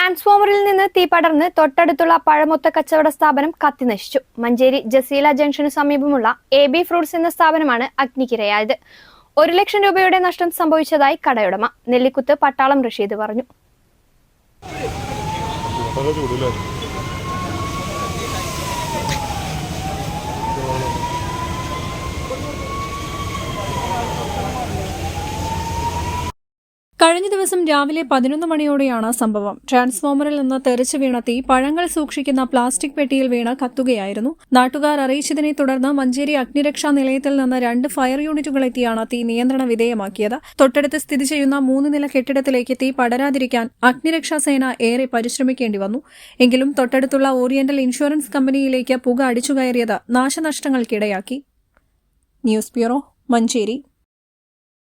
ട്രാൻസ്ഫോമറിൽ നിന്ന് തീ പടർന്ന് തൊട്ടടുത്തുള്ള പഴമൊത്ത കച്ചവട സ്ഥാപനം കത്തിനശിച്ചു മഞ്ചേരി ജസീല ജംഗ്ഷന് സമീപമുള്ള എ ബി ഫ്രൂട്ട്സ് എന്ന സ്ഥാപനമാണ് അഗ്നിക്കിരയായത്. ഒരു ലക്ഷം രൂപയുടെ നഷ്ടം സംഭവിച്ചതായി കടയുടമ. നെല്ലിക്കുത്ത് പട്ടാളം റഷീദ് പറഞ്ഞു. കഴിഞ്ഞ ദിവസം രാവിലെ പതിനൊന്ന് മണിയോടെയാണ് സംഭവം. ട്രാൻസ്ഫോമറിൽ നിന്ന് തെറിച്ചു വീണ തീ പഴങ്ങൾ സൂക്ഷിക്കുന്ന പ്ലാസ്റ്റിക് പെട്ടിയിൽ വീണ് കത്തുകയായിരുന്നു. നാട്ടുകാർ അറിയിച്ചതിനെ തുടർന്ന് മഞ്ചേരി അഗ്നിരക്ഷാ നിലയത്തിൽ നിന്ന് രണ്ട് ഫയർ യൂണിറ്റുകൾ എത്തിയാണ് തീ നിയന്ത്രണ വിധേയമാക്കിയത്. തൊട്ടടുത്ത് സ്ഥിതി ചെയ്യുന്ന മൂന്ന് നില കെട്ടിടത്തിലേക്ക് തീ പടരാതിരിക്കാൻ അഗ്നിരക്ഷാ സേന ഏറെ പരിശ്രമിക്കേണ്ടി വന്നു. എങ്കിലും തൊട്ടടുത്തുള്ള ഓറിയന്റൽ ഇൻഷുറൻസ് കമ്പനിയിലേക്ക് പുക അടിച്ചുകയറിയത് നാശനഷ്ടങ്ങൾക്കിടയാക്കി. News bureau Manjeri.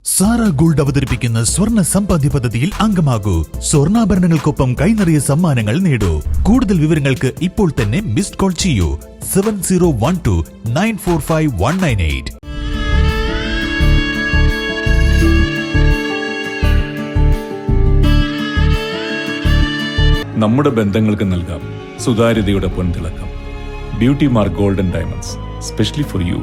Sara gold അവതരിപ്പിക്കുന്ന സ്വർണ സമ്പാദ്യ പദ്ധതിയിൽ അംഗമാകൂ. സ്വർണാഭരണങ്ങൾക്കൊപ്പം കൈനിറിയ സമ്മാനങ്ങൾ നേടൂ. കൂടുതൽ വിവരങ്ങൾക്ക് ഇപ്പോൾ തന്നെ മിസ്ഡ് കോൾ ചെയ്യൂ. Seven zero one two nine four five one nine eight. നമ്മുടെ ബന്ധങ്ങൾക്ക് നൽകാം. സുതാര്യതയുടെ പൊൻതിളക്കം. Beauty mark golden diamonds specially for you